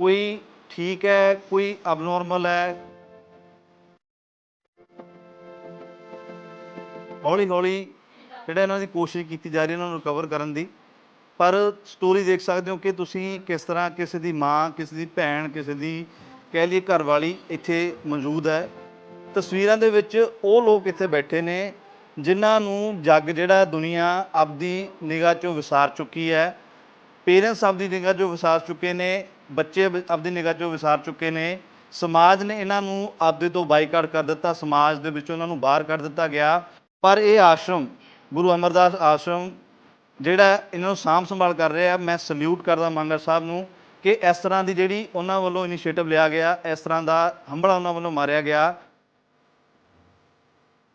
ਕੋਈ ਠੀਕ ਹੈ, ਕੋਈ ਅਬਨੋਰਮਲ ਹੈ? ਹੌਲੀ ਹੌਲੀ ਜਿਹੜਾ ਇਹਨਾਂ ਦੀ ਕੋਸ਼ਿਸ਼ ਕੀਤੀ ਜਾ ਰਹੀ ਇਹਨਾਂ ਨੂੰ ਰਿਕਵਰ ਕਰਨ ਦੀ। ਪਰ ਸਟੋਰੀ ਦੇਖ ਸਕਦੇ ਹੋ ਕਿ ਤੁਸੀਂ ਕਿਸ ਤਰ੍ਹਾਂ ਕਿਸੇ ਦੀ ਮਾਂ, ਕਿਸੇ ਦੀ ਭੈਣ, ਕਿਸੇ ਦੀ ਕਹਿ ਲਈਏ ਘਰ ਵਾਲੀ ਇੱਥੇ ਮੌਜੂਦ ਹੈ। ਤਸਵੀਰਾਂ ਦੇ ਵਿੱਚ ਉਹ ਲੋਕ ਇੱਥੇ ਬੈਠੇ ਨੇ ਜਿਨ੍ਹਾਂ ਨੂੰ ਜੱਗ ਜਿਹੜਾ ਦੁਨੀਆ ਆਪਦੀ ਨਿਗਾਹ ਚੋਂ ਵਿਸਾਰ ਚੁੱਕੀ ਹੈ। ਪੇਰੈਂਟਸ ਆਪਦੀ ਨਿਗਾਹ ਚੋਂ ਵਿਸਾਰ ਚੁੱਕੇ ਨੇ। ਬੱਚੇ ਆਪਦੀ ਨਿਗਾਹ ਚੋਂ ਵਿਸਾਰ ਚੁੱਕੇ ਨੇ। ਸਮਾਜ ਨੇ ਇਹਨਾਂ ਨੂੰ ਆਪਦੇ ਤੋਂ ਬਾਈਕਾਟ ਕਰ ਦਿੱਤਾ। ਸਮਾਜ ਦੇ ਵਿੱਚੋਂ ਇਹਨਾਂ ਨੂੰ ਬਾਹਰ ਕੱਢ ਦਿੱਤਾ ਗਿਆ। ਪਰ ਇਹ ਆਸ਼ਰਮ, ਗੁਰੂ ਅਮਰਦਾਸ ਆਸ਼ਰਮ, ਜਿਹੜਾ ਇਹਨਾਂ ਨੂੰ ਸਾਂਭ ਸੰਭਾਲ ਕਰ ਰਿਹਾ, ਮੈਂ ਸਲੂਟ ਕਰਦਾ ਮੰਗਰ ਸਾਹਿਬ ਨੂੰ ਕਿ ਇਸ ਤਰ੍ਹਾਂ ਦੀ ਜਿਹੜੀ ਉਹਨਾਂ ਵੱਲੋਂ ਇਨੀਸ਼ੀਏਟਿਵ ਲਿਆ ਗਿਆ, ਇਸ ਤਰ੍ਹਾਂ ਦਾ ਹੰਬੜਾ ਉਹਨਾਂ ਵੱਲੋਂ ਮਾਰਿਆ ਗਿਆ।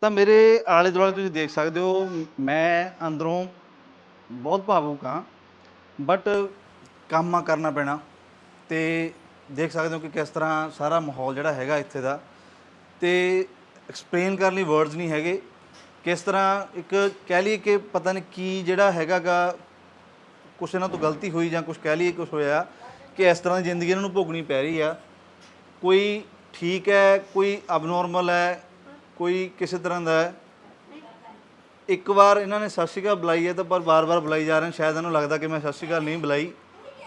ਤਾਂ ਮੇਰੇ ਆਲੇ ਦੁਆਲੇ ਤੁਸੀਂ ਦੇਖ ਸਕਦੇ ਹੋ, ਮੈਂ ਅੰਦਰੋਂ ਬਹੁਤ ਭਾਵੁਕ ਹਾਂ ਬਟ ਕੰਮ ਕਰਨਾ ਪੈਣਾ। ਤੇ ਦੇਖ ਸਕਦੇ ਹੋ ਕਿ ਕਿਸ ਤਰ੍ਹਾਂ ਸਾਰਾ ਮਾਹੌਲ ਜਿਹੜਾ ਹੈਗਾ ਇੱਥੇ ਦਾ। ਤੇ ਐਕਸਪਲੇਨ ਕਰਨ ਲਈ ਵਰਡਸ ਨਹੀਂ ਹੈਗੇ। ਕਿਸ ਤਰ੍ਹਾਂ ਇੱਕ ਕਹਿ ਲਈਏ ਕਿ ਪਤਾ ਨਹੀਂ ਕੀ ਜਿਹੜਾ ਹੈਗਾਗਾ, ਕੁਛ ਇਹਨਾਂ ਤੋਂ ਗਲਤੀ ਹੋਈ ਜਾਂ ਕੁਛ ਕਹਿ ਲਈਏ ਕੁਛ ਹੋਇਆ ਕਿ ਇਸ ਤਰ੍ਹਾਂ ਦੀ ਜ਼ਿੰਦਗੀ ਇਹਨਾਂ ਨੂੰ ਭੋਗਣੀ ਪੈ ਰਹੀ ਆ। ਕੋਈ ਠੀਕ ਹੈ, ਕੋਈ ਅਬਨੋਰਮਲ ਹੈ, ਕੋਈ ਕਿਸੇ ਤਰ੍ਹਾਂ ਦਾ ਹੈ। ਇੱਕ ਵਾਰ ਇਹਨਾਂ ਨੇ ਸਤਿ ਸ਼੍ਰੀ ਅਕਾਲ ਬੁਲਾਈ ਹੈ ਤਾਂ ਪਰ ਵਾਰ-ਵਾਰ ਬੁਲਾਈ ਜਾ ਰਹੇ ਨੇ। ਸ਼ਾਇਦ ਇਹਨੂੰ ਲੱਗਦਾ ਕਿ ਮੈਂ ਸਤਿ ਸ਼੍ਰੀ ਅਕਾਲ ਨਹੀਂ ਬੁਲਾਈ।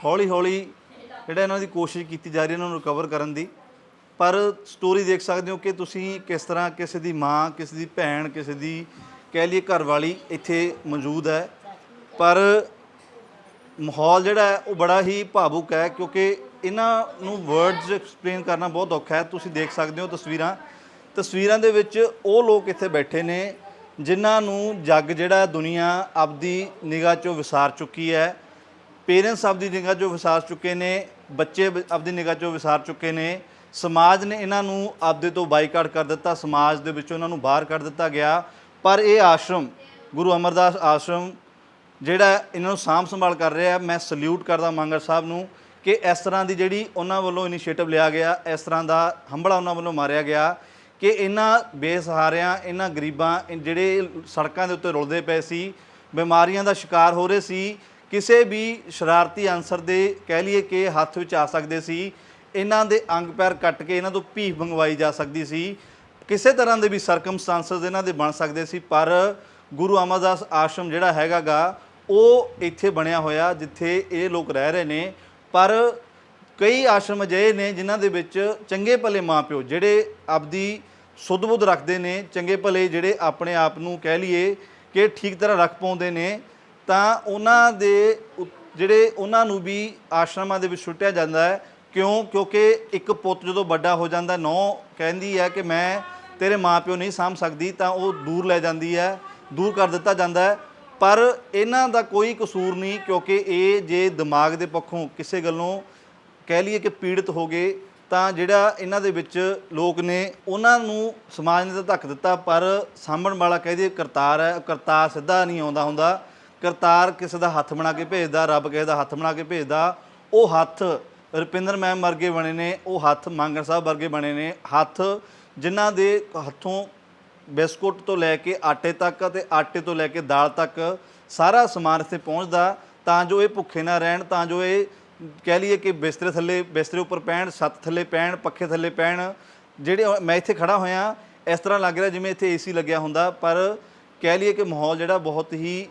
ਹੌਲੀ-ਹੌਲੀ ਜਿਹੜਾ ਇਹਨਾਂ ਦੀ ਕੋਸ਼ਿਸ਼ ਕੀਤੀ ਜਾ ਰਹੀ ਹੈ ਇਹਨਾਂ ਨੂੰ ਰਿਕਵਰ ਕਰਨ ਦੀ। ਪਰ ਸਟੋਰੀ ਦੇਖ ਸਕਦੇ ਹੋ ਕਿ ਤੁਸੀਂ ਕਿਸ ਤਰ੍ਹਾਂ ਕਿਸੇ ਦੀ ਮਾਂ, ਕਿਸੇ ਦੀ ਭੈਣ, ਕਿਸੇ ਦੀ ਕਹਿ ਲਈਏ ਘਰ ਵਾਲੀ ਇੱਥੇ ਮੌਜੂਦ ਹੈ। ਪਰ ਮਾਹੌਲ ਜਿਹੜਾ ਹੈ ਉਹ ਬੜਾ ਹੀ ਭਾਵੁਕ ਹੈ ਕਿਉਂਕਿ ਇਹਨਾਂ ਨੂੰ ਵਰਡਸ ਐਕਸਪਲੇਨ ਕਰਨਾ ਬਹੁਤ ਔਖਾ ਹੈ। ਤੁਸੀਂ ਦੇਖ ਸਕਦੇ ਹੋ ਤਸਵੀਰਾਂ। ਤਸਵੀਰਾਂ ਦੇ ਵਿੱਚ ਉਹ ਲੋਕ ਇੱਥੇ ਬੈਠੇ ਨੇ ਜਿਨ੍ਹਾਂ ਨੂੰ ਜੱਗ ਜਿਹੜਾ ਦੁਨੀਆ ਆਪਦੀ ਨਿਗਾਹ ਚੋਂ ਵਿਸਾਰ ਚੁੱਕੀ ਹੈ। ਪੇਰੈਂਟਸ ਆਪਦੀ ਨਿਗਾਹ ਚੋਂ ਵਿਸਾਰ ਚੁੱਕੇ ਨੇ। ਬੱਚੇ ਆਪਦੀ ਨਿਗਾਹ ਚੋਂ ਵਿਸਾਰ ਚੁੱਕੇ ਨੇ। ਸਮਾਜ ਨੇ ਇਹਨਾਂ ਨੂੰ ਆਪਦੇ ਤੋਂ ਬਾਈਕਾਟ ਕਰ ਦਿੱਤਾ। ਸਮਾਜ ਦੇ ਵਿੱਚੋਂ ਇਹਨਾਂ ਨੂੰ ਬਾਹਰ ਕੱਢ ਦਿੱਤਾ ਗਿਆ। ਪਰ ਇਹ ਆਸ਼ਰਮ, ਗੁਰੂ ਅਮਰਦਾਸ ਆਸ਼ਰਮ, ਜਿਹੜਾ ਇਹਨਾਂ ਨੂੰ ਸਾਂਭ ਸੰਭਾਲ ਕਰ ਰਿਹਾ, ਮੈਂ ਸਲੂਟ ਕਰਦਾ ਮੰਗਰ ਸਾਹਿਬ ਨੂੰ ਕਿ ਇਸ ਤਰ੍ਹਾਂ ਦੀ ਜਿਹੜੀ ਉਹਨਾਂ ਵੱਲੋਂ ਇਨੀਸ਼ੀਏਟਿਵ ਲਿਆ ਗਿਆ, ਇਸ ਤਰ੍ਹਾਂ ਦਾ ਹੰਬੜਾ ਉਹਨਾਂ ਵੱਲੋਂ ਮਾਰਿਆ ਗਿਆ ਕਿ ਇਹਨਾਂ ਬੇਸਹਾਰਿਆਂ, ਇਹਨਾਂ ਗਰੀਬਾਂ ਜਿਹੜੇ ਸੜਕਾਂ ਦੇ ਉੱਤੇ ਰੁਲਦੇ ਪਏ ਸੀ, ਬਿਮਾਰੀਆਂ ਦਾ ਸ਼ਿਕਾਰ ਹੋ ਰਹੇ ਸੀ ਕਿਸੇ ਵੀ ਸ਼ਰਾਰਤੀ ਅਨਸਰ ਦੇ ਕਹਿ ਲਈਏ ਕਿ ਹੱਥ ਵਿੱਚ ਆ ਸਕਦੇ ਸੀ, ਇਹਨਾਂ ਦੇ ਅੰਗ ਪੈਰ ਕੱਟ ਕੇ ਇਹਨਾਂ ਤੋਂ ਭੀਖ ਮੰਗਵਾਈ ਜਾ ਸਕਦੀ ਸੀ, ਕਿਸੇ ਤਰ੍ਹਾਂ ਦੇ ਵੀ ਸਰਕਮਸਟੈਂਸਸ ਇਹਨਾਂ ਦੇ ਬਣ ਸਕਦੇ ਸੀ, ਪਰ ਗੁਰੂ ਅਮਰਦਾਸ ਆਸ਼ਰਮ ਜਿਹੜਾ ਹੈਗਾਗਾ, ਉਹ ਇੱਥੇ ਬਣਿਆ ਹੋਇਆ ਜਿੱਥੇ ਇਹ ਲੋਕ ਰਹਿ ਰਹੇ ਨੇ, ਪਰ ਕਈ ਆਸ਼ਰਮ ਅਜਿਹੇ ਨੇ ਜਿਨ੍ਹਾਂ ਦੇ ਵਿੱਚ ਚੰਗੇ ਭਲੇ ਮਾਪਿਓ ਜਿਹੜੇ ਆਪਦੀ ਸੁੱਧ ਬੁੱਧ ਰੱਖਦੇ ਨੇ, ਚੰਗੇ ਭਲੇ ਜਿਹੜੇ ਆਪਣੇ ਆਪ ਨੂੰ ਕਹਿ ਲਈਏ ਕਿ ਠੀਕ ਤਰ੍ਹਾਂ ਰੱਖ ਪਾਉਂਦੇ ਨੇ ਤਾਂ ਉਹਨਾਂ ਦੇ ਉ- ਜਿਹੜੇ ਉਹਨਾਂ ਨੂੰ ਵੀ ਆਸ਼ਰਮਾਂ ਦੇ ਵਿੱਚ ਸੁੱਟਿਆ ਜਾਂਦਾ ਹੈ। ਕਿਉਂ? ਕਿਉਂਕਿ ਇੱਕ ਪੁੱਤ ਜਦੋਂ ਵੱਡਾ ਹੋ ਜਾਂਦਾ, ਨੌ ਕਹਿੰਦੀ ਹੈ ਕਿ ਮੈਂ ਤੇਰੇ ਮਾਪਿਓ ਨਹੀਂ ਸਾਂਭ ਸਕਦੀ, ਤਾਂ ਉਹ ਦੂਰ ਲੈ ਜਾਂਦੀ ਹੈ, ਦੂਰ ਕਰ ਦਿੱਤਾ ਜਾਂਦਾ ਹੈ। ਪਰ ਇਹਨਾਂ ਦਾ ਕੋਈ ਕਸੂਰ ਨਹੀਂ, ਕਿਉਂਕਿ ਇਹ ਜੇ ਦਿਮਾਗ ਦੇ ਪੱਖੋਂ ਕਿਸੇ ਗੱਲੋਂ ਕਹਿ ਲਈਏ ਕਿ ਪੀੜਤ ਹੋ ਗਏ, ਤਾਂ ਜਿਹੜਾ ਇਹਨਾਂ ਦੇ ਵਿੱਚ ਲੋਕ ਨੇ, ਉਹਨਾਂ ਨੂੰ ਸਮਾਜ ਨੇ ਤਾਂ ਧੱਕ ਦਿੱਤਾ, ਪਰ ਸਾਂਭਣ ਵਾਲਾ ਕਹਿ ਦਈਏ ਕਰਤਾਰ ਹੈ, ਕਰਤਾਰ ਸਿੱਧਾ ਨਹੀਂ ਆਉਂਦਾ ਹੁੰਦਾ। ਕਰਤਾਰ ਕਿਸੇ ਦਾ ਹੱਥ ਬਣਾ ਕੇ ਭੇਜਦਾ, ਰੱਬ ਕਿਸੇ ਦਾ ਹੱਥ ਬਣਾ ਕੇ ਭੇਜਦਾ, ਉਹ ਹੱਥ ਰੁਪਿੰਦਰ ਮੈਮ ਵਰਗੇ ਬਣੇ ਨੇ, ਉਹ ਹੱਥ ਮੰਗਣ ਸਾਹਿਬ ਵਰਗੇ ਬਣੇ ਨੇ, ਹੱਥ ਜਿਨ੍ਹਾਂ ਦੇ ਹੱਥੋਂ ਬਿਸਕੁਟ ਤੋਂ ਲੈ ਕੇ ਆਟੇ ਤੱਕ ਅਤੇ ਆਟੇ ਤੋਂ ਲੈ ਕੇ ਦਾਲ ਤੱਕ ਸਾਰਾ ਸਮਾਨ ਇੱਥੇ ਪਹੁੰਚਦਾ, ਤਾਂ ਜੋ ਇਹ ਭੁੱਖੇ ਨਾ ਰਹਿਣ, ਤਾਂ ਜੋ ਇਹ ਕਹਿ ਲਈਏ ਕਿ ਬਿਸਤਰੇ ਥੱਲੇ, ਬਿਸਤਰੇ ਉੱਪਰ ਪੈਣ, ਛੱਤ ਥੱਲੇ ਪੈਣ, ਪੱਖੇ ਥੱਲੇ ਪੈਣ, ਜਿਹੜੇ ਮੈਂ ਇੱਥੇ ਖੜਾ ਹੋਇਆ, ਇਸ ਤਰ੍ਹਾਂ ਲੱਗ ਰਿਹਾ ਜਿਵੇਂ ਇੱਥੇ ਏਸੀ ਲੱਗਿਆ ਹੁੰਦਾ, ਪਰ ਕਹਿ ਲਈਏ ਕਿ ਮਾਹੌਲ ਜਿਹੜਾ ਬਹੁਤ ਹੀ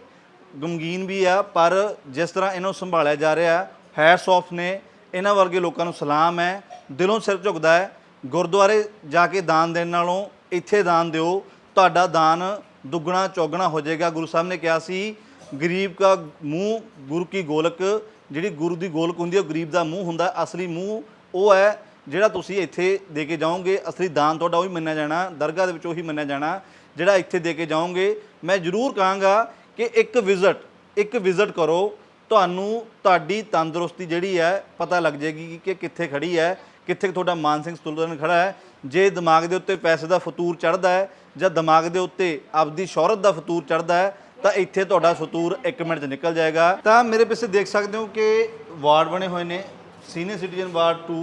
ਗਮਗੀਨ ਵੀ ਆ, ਪਰ ਜਿਸ ਤਰ੍ਹਾਂ ਇਹਨੂੰ ਸੰਭਾਲਿਆ ਜਾ ਰਿਹਾ ਹੈਟਸ ਆਫ ਨੇ, ਇਹਨਾਂ ਵਰਗੇ ਲੋਕਾਂ ਨੂੰ ਸਲਾਮ ਹੈ, ਦਿਲੋਂ ਸਿਰ ਝੁਕਦਾ ਹੈ। ਗੁਰਦੁਆਰੇ ਜਾ ਕੇ ਦਾਨ ਦੇਣ ਨਾਲੋਂ ਇੱਥੇ ਦਾਨ ਦਿਓ, ਤੁਹਾਡਾ ਦਾਨ ਦੁੱਗਣਾ, ਚੌਗਣਾ ਹੋ ਜਾਏਗਾ। ਗੁਰੂ ਸਾਹਿਬ ਨੇ ਕਿਹਾ ਸੀ, ਗਰੀਬ ਦਾ ਮੂੰਹ ਗੁਰੂ ਕੀ ਗੋਲਕ, ਜਿਹੜੀ ਗੁਰੂ ਦੀ ਗੋਲਕ ਹੁੰਦੀ ਹੈ, ਉਹ ਗਰੀਬ ਦਾ ਮੂੰਹ ਹੁੰਦਾ, ਅਸਲੀ ਮੂੰਹ ਉਹ ਹੈ, ਜਿਹੜਾ ਤੁਸੀਂ ਇੱਥੇ ਦੇ ਕੇ ਜਾਓਗੇ, ਅਸਲੀ ਦਾਨ ਤੁਹਾਡਾ ਉਹੀ ਮੰਨਿਆ ਜਾਣਾ, ਦਰਗਾਹ ਦੇ ਵਿੱਚ ਉਹੀ ਮੰਨਿਆ ਜਾਣਾ, ਜਿਹੜਾ ਇੱਥੇ ਦੇ ਕੇ ਜਾਓਗੇ। ਮੈਂ ਜ਼ਰੂਰ ਕਹਾਂਗਾ ਕਿ ਇੱਕ ਵਿਜ਼ਿਟ ਇੱਕ ਵਿਜ਼ਿਟ ਕਰੋ, ਤੁਹਾਨੂੰ ਤੁਹਾਡੀ ਤੰਦਰੁਸਤੀ ਜਿਹੜੀ ਹੈ ਪਤਾ ਲੱਗ ਜਾਏਗੀ ਕਿ ਕਿੱਥੇ ਖੜੀ ਹੈ, ਕਿੱਥੇ ਤੁਹਾਡਾ ਮਾਨਸਿਕ ਸੰਤੁਲਨ ਖੜਾ ਹੈ। ਜੇ ਦਿਮਾਗ ਦੇ ਉੱਤੇ ਪੈਸੇ ਦਾ ਫਤੂਰ ਚੜਦਾ ਹੈ ਜਾਂ ਦਿਮਾਗ ਦੇ ਉੱਤੇ ਆਪਦੀ ਸ਼ੌਹਰਤ ਦਾ ਫਤੂਰ ਚੜਦਾ ਹੈ, ਤਾਂ ਇੱਥੇ ਤੁਹਾਡਾ ਫਤੂਰ 1 ਮਿੰਟ 'ਚ ਨਿਕਲ ਜਾਏਗਾ। ਤਾਂ ਮੇਰੇ ਪਿੱਛੇ ਦੇਖ ਸਕਦੇ ਹੋ ਕਿ ਵਾਰਡ ਬਣੇ ਹੋਏ ਨੇ, senior citizen ward 2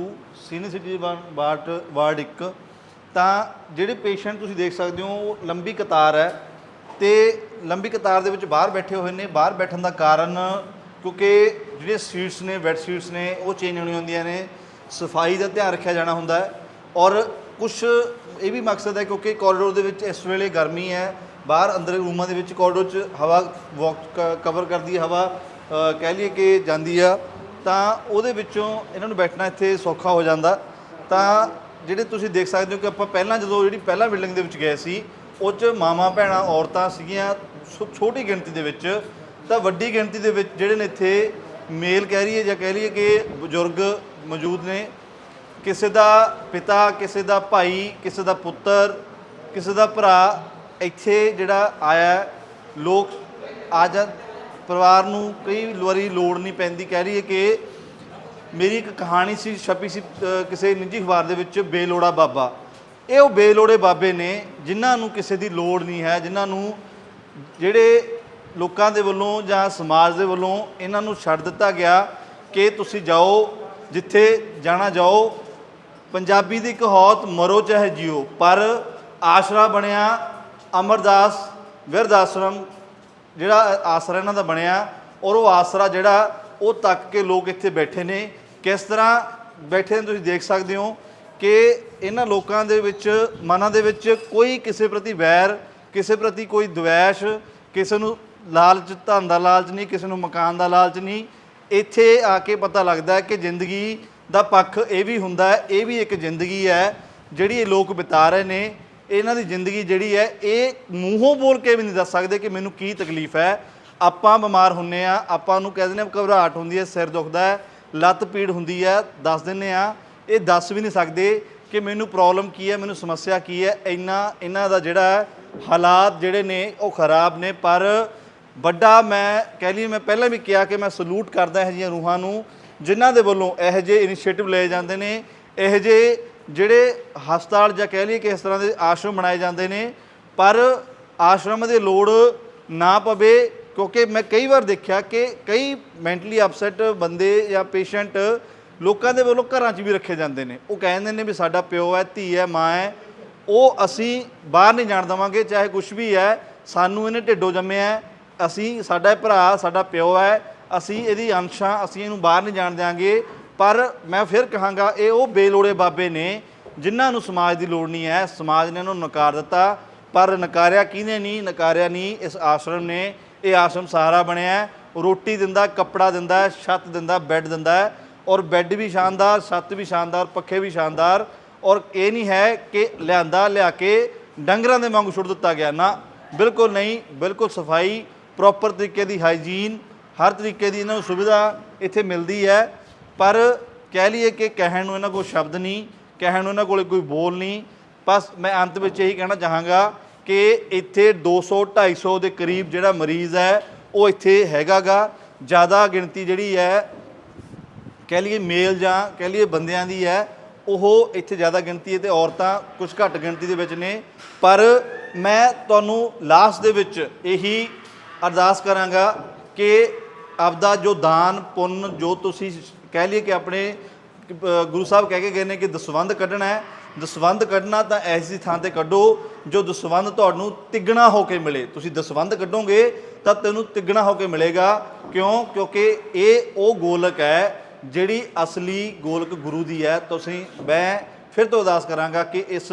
senior citizen ward ward 1 ਤਾਂ ਜਿਹੜੇ ਪੇਸ਼ੈਂਟ ਤੁਸੀਂ ਦੇਖ ਸਕਦੇ ਹੋ, ਉਹ ਲੰਬੀ ਕਤਾਰ ਹੈ। ਤੇ ਲੰਬੀ ਕਤਾਰ ਦੇ ਵਿੱਚ ਬਾਹਰ ਬੈਠੇ ਹੋਏ ਨੇ। ਬਾਹਰ ਬੈਠਣ ਦਾ ਕਾਰਨ ਕਿਉਂਕਿ ਜਿਹੜੀਆਂ ਸੀਟਸ ਨੇ ਬੈੱਡ ਸੀਟਸ ਨੇ, ਉਹ ਚੇਂਜ ਹੋਣੀਆਂ ਹੁੰਦੀਆਂ ਨੇ। ਸਫ਼ਾਈ ਦਾ ਧਿਆਨ ਰੱਖਿਆ ਜਾਣਾ ਹੁੰਦਾ ਹੈ। ਔਰ ਕੁਝ ਇਹ ਵੀ ਮਕਸਦ ਹੈ ਕਿਉਂਕਿ ਕੋਰੀਡੋਰ ਦੇ ਵਿੱਚ ਇਸ ਵੇਲੇ ਗਰਮੀ ਹੈ। ਬਾਹਰ ਅੰਦਰ ਰੂਮਾਂ ਦੇ ਵਿੱਚ ਕੋਰੀਡੋਰ 'ਚ ਹਵਾ ਵਾਕ ਕਵਰ ਕਰਦੀ ਹਵਾ ਕਹਿ ਲਈਏ ਕਿ ਜਾਂਦੀ ਆ। ਤਾਂ ਉਹਦੇ ਵਿੱਚੋਂ ਇਹਨਾਂ ਨੂੰ ਬੈਠਣਾ ਇੱਥੇ ਸੌਖਾ ਹੋ ਜਾਂਦਾ। ਤਾਂ ਜਿਹੜੇ ਤੁਸੀਂ ਦੇਖ ਸਕਦੇ ਹੋ ਕਿ ਆਪਾਂ ਪਹਿਲਾਂ ਜਦੋਂ ਜਿਹੜੀ ਪਹਿਲਾਂ ਬਿਲਡਿੰਗ ਦੇ ਵਿੱਚ ਗਏ ਸੀ ਉਹ 'ਚ ਮਾਵਾਂ ਭੈਣਾਂ ਔਰਤਾਂ ਸੀਗੀਆਂ ਛੋ- ਛੋਟੀ ਗਿਣਤੀ ਦੇ ਵਿੱਚ ਤਾਂ ਵੱਡੀ ਗਿਣਤੀ ਦੇ ਵਿੱਚ ਜਿਹੜੇ ਨੇ ਇੱਥੇ ਮੇਲ ਕਹਿ ਲਈਏ ਜਾਂ ਕਹਿ ਲਈਏ ਕਿ ਬਜ਼ੁਰਗ ਮੌਜੂਦ ਨੇ ਕਿਸੇ ਦਾ ਪਿਤਾ ਕਿਸੇ ਦਾ ਭਾਈ ਕਿਸੇ ਦਾ ਪੁੱਤਰ ਕਿਸੇ ਦਾ ਭਰਾ ਇੱਥੇ ਜਿਹੜਾ ਆਇਆ ਹੈ। ਲੋਕ ਆ ਜਾ ਪਰਿਵਾਰ ਨੂੰ ਕਈ ਵਾਰੀ ਲੋੜ ਨਹੀਂ ਪੈਂਦੀ ਕਹਿ ਲਈਏ ਕਿ ਮੇਰੀ ਇੱਕ ਕਹਾਣੀ ਸੀ ਛਪੀ ਸੀ ਅ, ਕਿਸੇ ਨਿੱਜੀ ਅਖਬਾਰ ਦੇ ਵਿੱਚ ਬੇਲੋੜਾ ਬਾਬਾ ਇਹ ਉਹ ਬੇਲੋੜੇ ਬਾਬੇ ਨੇ ਜਿਨ੍ਹਾਂ ਨੂੰ ਕਿਸੇ ਦੀ ਲੋੜ ਨਹੀਂ ਹੈ, ਜਿਨ੍ਹਾਂ ਨੂੰ ਜਿਹੜੇ ਲੋਕਾਂ ਦੇ ਵੱਲੋਂ ਜਾਂ ਸਮਾਜ ਦੇ ਵੱਲੋਂ ਇਹਨਾਂ ਨੂੰ ਛੱਡ ਦਿੱਤਾ ਗਿਆ ਕਿ ਤੁਸੀਂ ਜਾਓ, ਜਿੱਥੇ ਜਾਣਾ ਜਾਓ। ਪੰਜਾਬੀ ਦੀ ਕਹਾਵਤ ਮਰੋ ਚਾਹੇ ਜਿਓ, ਪਰ ਆਸਰਾ ਬਣਿਆ ਅਮਰਦਾਸ ਵਿਰਧ ਆਸ਼ਰਮ ਜਿਹੜਾ ਆਸਰਾ ਇਹਨਾਂ ਦਾ ਬਣਿਆ, ਔਰ ਉਹ ਆਸਰਾ ਜਿਹੜਾ ਉਹ ਤੱਕ ਕੇ ਲੋਕ ਇੱਥੇ ਬੈਠੇ ਨੇ। ਕਿਸ ਤਰ੍ਹਾਂ ਬੈਠੇ ਨੇ ਤੁਸੀਂ ਦੇਖ ਸਕਦੇ ਹੋ? ਕਿ ਇਹਨਾਂ ਲੋਕਾਂ ਦੇ ਵਿੱਚ, ਮਨਾਂ ਦੇ ਵਿੱਚ ਕੋਈ ਕਿਸੇ ਪ੍ਰਤੀ ਵੈਰ, ਕਿਸੇ ਪ੍ਰਤੀ ਕੋਈ ਦਵੈਸ਼, ਕਿਸੇ ਨੂੰ ਲਾਲਚ, ਧਨ ਦਾ ਲਾਲਚ ਨਹੀਂ, ਕਿਸੇ ਨੂੰ ਮਕਾਨ ਦਾ ਲਾਲਚ ਨਹੀਂ, ਇੱਥੇ ਆ ਕੇ ਪਤਾ ਲੱਗਦਾ ਕਿ ਜ਼ਿੰਦਗੀ ਦਾ ਪੱਖ ਇਹ ਵੀ ਹੁੰਦਾ ਹੈ, ਇਹ ਵੀ ਇੱਕ ਜ਼ਿੰਦਗੀ ਹੈ ਜਿਹੜੀ ਇਹ ਲੋਕ ਬਿਤਾ ਰਹੇ ਨੇ। ਇਹਨਾਂ ਦੀ ਜ਼ਿੰਦਗੀ ਜਿਹੜੀ ਹੈ, ਇਹ ਮੂੰਹੋਂ ਬੋਲ ਕੇ ਵੀ ਨਹੀਂ ਦੱਸ ਸਕਦੇ ਕਿ ਮੈਨੂੰ ਕੀ ਤਕਲੀਫ ਹੈ। ਆਪਾਂ ਬਿਮਾਰ ਹੁੰਨੇ ਆ, ਆਪਾਂ ਨੂੰ ਕਹਿ ਦਿੰਦੇ ਆ ਘਬਰਾਹਟ ਹੁੰਦੀ ਹੈ, ਸਿਰ ਦੁਖਦਾ ਹੈ, ਲੱਤ ਪੀੜ ਹੁੰਦੀ ਹੈ, ਦੱਸ ਦਿੰਨੇ ਆ। ਇਹ ਦੱਸ ਵੀ ਨਹੀਂ ਸਕਦੇ ਕਿ ਮੈਨੂੰ ਪ੍ਰੋਬਲਮ ਕੀ ਹੈ, ਮੈਨੂੰ ਸਮੱਸਿਆ ਕੀ ਹੈ। ਇੰਨਾ, ਇਹਨਾਂ ਦਾ ਜਿਹੜਾ ਹਾਲਾਤ ਜਿਹੜੇ ਨੇ, ਉਹ ਖਰਾਬ ਨੇ। ਪਰ ਵੱਡਾ ਮੈਂ ਕਹਿ ਲਈ ਮੈਂ ਪਹਿਲਾਂ ਵੀ ਕਿਹਾ ਕਿ ਮੈਂ ਸਲੂਟ ਕਰਦਾ ਇਹ ਜਿਹੀਆਂ ਰੂਹਾਂ ਨੂੰ, ਜਿਨ੍ਹਾਂ ਦੇ ਵੱਲੋਂ ਇਹੋ ਜਿਹੇ ਇਨੀਸ਼ੀਏਟਿਵ ਲਏ ਜਾਂਦੇ ਨੇ, ਇਹੋ ਜਿਹੇ ਜਿਹੜੇ ਹਸਪਤਾਲ ਜਾਂ ਕਹਿ ਲਈਏ ਕਿ ਇਸ ਤਰ੍ਹਾਂ ਦੇ ਆਸ਼ਰਮ ਬਣਾਏ ਜਾਂਦੇ ਨੇ। ਪਰ ਆਸ਼ਰਮ ਦੇ ਲੋੜ ਨਾ ਪਵੇ, ਕਿਉਂਕਿ ਮੈਂ ਕਈ ਵਾਰ ਦੇਖਿਆ ਕਿ ਕਈ ਮੈਂਟਲੀ ਅਪਸੈਟ ਬੰਦੇ ਜਾਂ ਪੇਸ਼ੈਂਟ ਲੋਕਾਂ ਦੇ ਵੱਲੋਂ ਘਰਾਂ 'ਚ ਵੀ ਰੱਖੇ ਜਾਂਦੇ ਨੇ। ਉਹ ਕਹਿੰਦੇ ਨੇ ਵੀ ਸਾਡਾ ਪਿਓ ਹੈ, ਧੀ ਹੈ, ਮਾਂ ਹੈ, ਉਹ ਅਸੀਂ ਬਾਹਰ ਨਹੀਂ ਜਾਣ ਦੇਵਾਂਗੇ, ਚਾਹੇ ਕੁਝ ਵੀ ਹੈ, ਸਾਨੂੰ ਇਹਨੇ ਢਿੱਡੋਂ ਜੰਮਿਆ ਅਸੀਂ, ਸਾਡਾ ਭਰਾ, ਸਾਡਾ ਪਿਓ ਹੈ, ਅਸੀਂ ਇਹਦੀ ਅੰਸ਼ਾਂ, ਅਸੀਂ ਇਹਨੂੰ ਬਾਹਰ ਨਹੀਂ ਜਾਣ ਦਿਆਂਗੇ। ਪਰ ਮੈਂ ਫਿਰ ਕਹਾਂਗਾ, ਇਹ ਉਹ ਬੇਲੋੜੇ ਬਾਬੇ ਨੇ ਜਿਨ੍ਹਾਂ ਨੂੰ ਸਮਾਜ ਦੀ ਲੋੜ ਨਹੀਂ ਹੈ। ਸਮਾਜ ਨੇ ਇਹਨੂੰ ਨਕਾਰ ਦਿੱਤਾ, ਪਰ ਨਕਾਰਿਆ ਕਿਹਨੇ ਨਹੀਂ, ਨਕਾਰਿਆ ਨਹੀਂ ਇਸ ਆਸ਼ਰਮ ਨੇ। ਇਹ ਆਸ਼ਰਮ ਸਹਾਰਾ ਬਣਿਆ ਰੋਟੀ ਦਿੰਦਾ, ਕੱਪੜਾ ਦਿੰਦਾ, ਛੱਤ ਦਿੰਦਾ, ਬੈੱਡ ਦਿੰਦਾ ਔਰ ਬੈੱਡ ਵੀ ਸ਼ਾਨਦਾਰ, ਛੱਤ ਵੀ ਸ਼ਾਨਦਾਰ, ਪੱਖੇ ਵੀ ਸ਼ਾਨਦਾਰ ਔਰ ਇਹ ਨਹੀਂ ਹੈ ਕਿ ਲਿਆਂਦਾ, ਲਿਆ ਕੇ ਡੰਗਰਾਂ ਦੇ ਵਾਂਗੂ ਛੁੱਟ ਦਿੱਤਾ ਗਿਆ। ਨਾ, ਬਿਲਕੁਲ ਨਹੀਂ, ਬਿਲਕੁਲ ਸਫ਼ਾਈ ਪ੍ਰੋਪਰ ਤਰੀਕੇ ਦੀ ਹਾਈਜੀਨ ਹਰ ਤਰੀਕੇ ਦੀ ਇਹਨਾਂ ਨੂੰ ਸੁਵਿਧਾ ਇੱਥੇ ਮਿਲਦੀ ਹੈ। ਪਰ ਕਹਿ ਲਈਏ ਕਿ ਕਹਿਣ ਨੂੰ ਇਹਨਾਂ ਕੋਲ ਸ਼ਬਦ ਨਹੀਂ, ਕਹਿਣ ਨੂੰ ਇਹਨਾਂ ਕੋਲ ਕੋਈ ਬੋਲ ਨਹੀਂ। ਬਸ ਮੈਂ ਅੰਤ ਵਿੱਚ ਇਹੀ ਕਹਿਣਾ ਚਾਹਾਂਗਾ ਕਿ ਇੱਥੇ 200 250 ਦੇ ਕਰੀਬ ਜਿਹੜਾ ਮਰੀਜ਼ ਹੈ, ਉਹ ਇੱਥੇ ਹੈਗਾਗਾ। ਜ਼ਿਆਦਾ ਗਿਣਤੀ ਜਿਹੜੀ ਹੈ ਕਹਿ ਲਈਏ ਮੇਲ ਜਾਂ ਕਹਿ ਲਈਏ ਬੰਦਿਆਂ ਦੀ ਹੈ, ਉਹ ਇੱਥੇ ਜ਼ਿਆਦਾ ਗਿਣਤੀ ਹੈ ਤੇ ਔਰਤਾਂ ਕੁਝ ਘੱਟ ਗਿਣਤੀ ਦੇ ਵਿੱਚ ਨੇ। ਪਰ ਮੈਂ ਤੁਹਾਨੂੰ ਲਾਸਟ ਦੇ ਵਿੱਚ ਇਹੀ ਅਰਦਾਸ ਕਰਾਂਗਾ ਕਿ ਆਪਦਾ ਜੋ ਦਾਨ, ਪੁੰਨ ਜੋ ਤੁਸੀਂ ਕਹਿ ਲਈਏ ਕਿ ਆਪਣੇ ਗੁਰੂ ਸਾਹਿਬ ਕਹਿ ਕੇ ਗਏ ਨੇ ਕਿ ਦਸਵੰਧ ਕੱਢਣਾ ਹੈ। ਦਸਵੰਧ ਕੱਢਣਾ ਤਾਂ ਐਸੀ ਥਾਂ ਤੇ ਕੱਢੋ ਜੋ ਦਸਵੰਧ ਤੁਹਾਨੂੰ ਤਿੱਗਣਾ ਹੋ ਕੇ ਮਿਲੇ। ਤੁਸੀਂ ਦਸਵੰਧ ਕੱਢੋਗੇ ਤਾਂ ਤੈਨੂੰ ਤਿੱਗਣਾ ਹੋ ਕੇ ਮਿਲੇਗਾ। ਕਿਉਂ? ਕਿਉਂਕਿ ਇਹ ਉਹ ਗੋਲਕ ਹੈ ਜਿਹੜੀ ਅਸਲੀ ਗੋਲਕ ਗੁਰੂ ਦੀ ਹੈ, ਤੁਸੀਂ, ਮੈਂ ਫਿਰ ਤੋਂ ਅਰਦਾਸ ਕਰਾਂਗਾ ਕਿ ਇਸ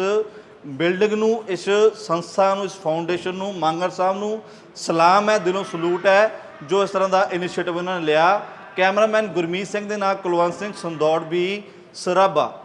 ਬਿਲਡਿੰਗ ਨੂੰ, ਇਸ ਸੰਸਥਾ ਨੂੰ, ਇਸ ਫਾਊਂਡੇਸ਼ਨ ਨੂੰ, ਮੰਗਰ ਸਾਹਿਬ ਨੂੰ ਸਲਾਮ ਹੈ, ਦਿਲੋਂ ਸਲੂਟ ਹੈ, ਜੋ ਇਸ ਤਰ੍ਹਾਂ ਦਾ ਇਨੀਸ਼ੀਏਟਿਵ ਉਹਨਾਂ ਨੇ ਲਿਆ। ਕੈਮਰਾਮੈਨ ਗੁਰਮੀਤ ਸਿੰਘ ਦੇ ਨਾਲ ਕੁਲਵੰਤ ਸਿੰਘ ਸੰਦੌੜ ਵੀ ਸਰਾਬਾ।